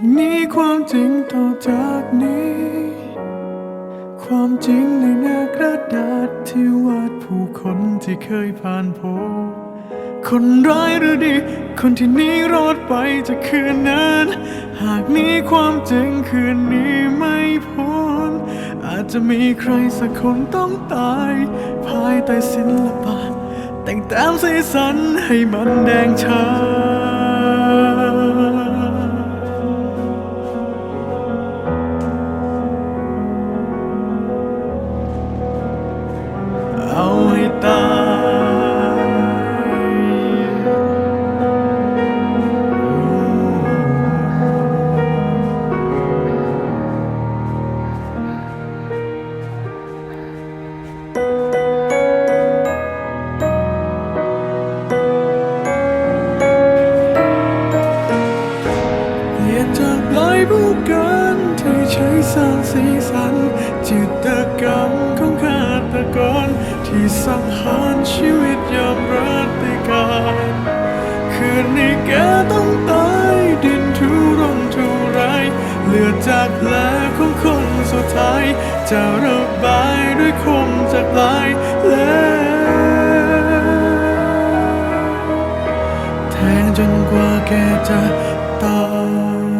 กนี้ความจริงต่อจากนี้ ความจริงในหน้ากระดาษที่วาดผู้คนที่เคยผ่านพบคนร้ายหรือดี คนที่นี้รอดไปจากคืนนั้น หากหนี้ความจริงคืนนี้ไม่พ้น อาจจะมีใครสักคนต้องตาย ภายใต้ศิลปะ แต่งแต้มสีสันให้มันแดงชาเอา ที่ใช้สร้างสีสัน จิตกรรมของฆาตกร ที่สังหารชีวิตยามรัติการคืนนี้แกต้องตายดินทุรนทุรายเลือดจากแผลของคนสุดท้าย จะระบายด้วยคมจากลายแหลแทงจนกว่าแกจะตาย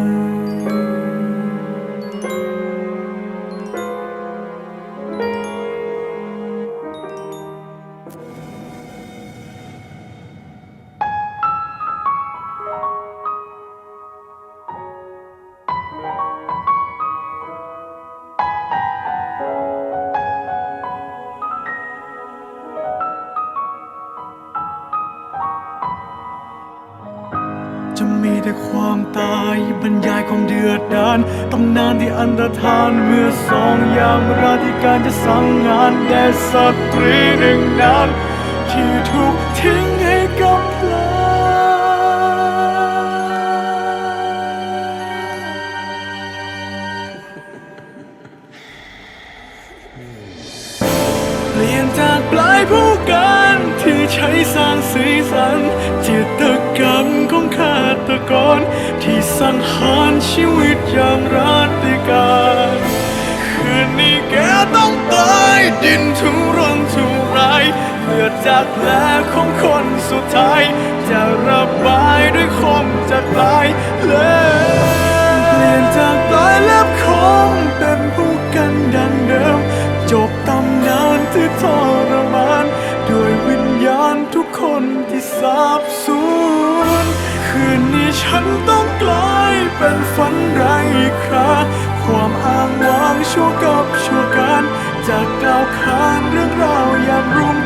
มีแต่ความตายบรรยายความเดือดดานตำนานที่อันตรธานเมื่อสองยามราธิการจะสั่งงานแด่สตรีหนึ่งนานที่ถูกทิ้งให้กับพลาเปลี่ยนจากปลายผู้ ใช้สร้างสีสันจิตกรรมของฆาตกร ที่สังหารชีวิตอย่างราติการคืนนี้แกต้องตายดินทุรนทุรายเลือดจากแผลของคนสุดท้าย จะระบายด้วยคมจากปลายเล็บเปลี่ยนจากปลายเล็บคมเป็นผู้กันดังเดิม จบตำนานที่ทร ฉันต้องกลายเป็นฝันไร้ายอีกคราความอ้างว้างชั่วกับชั่วการจากกล่าวขานเรื่องราวยามรุ่ง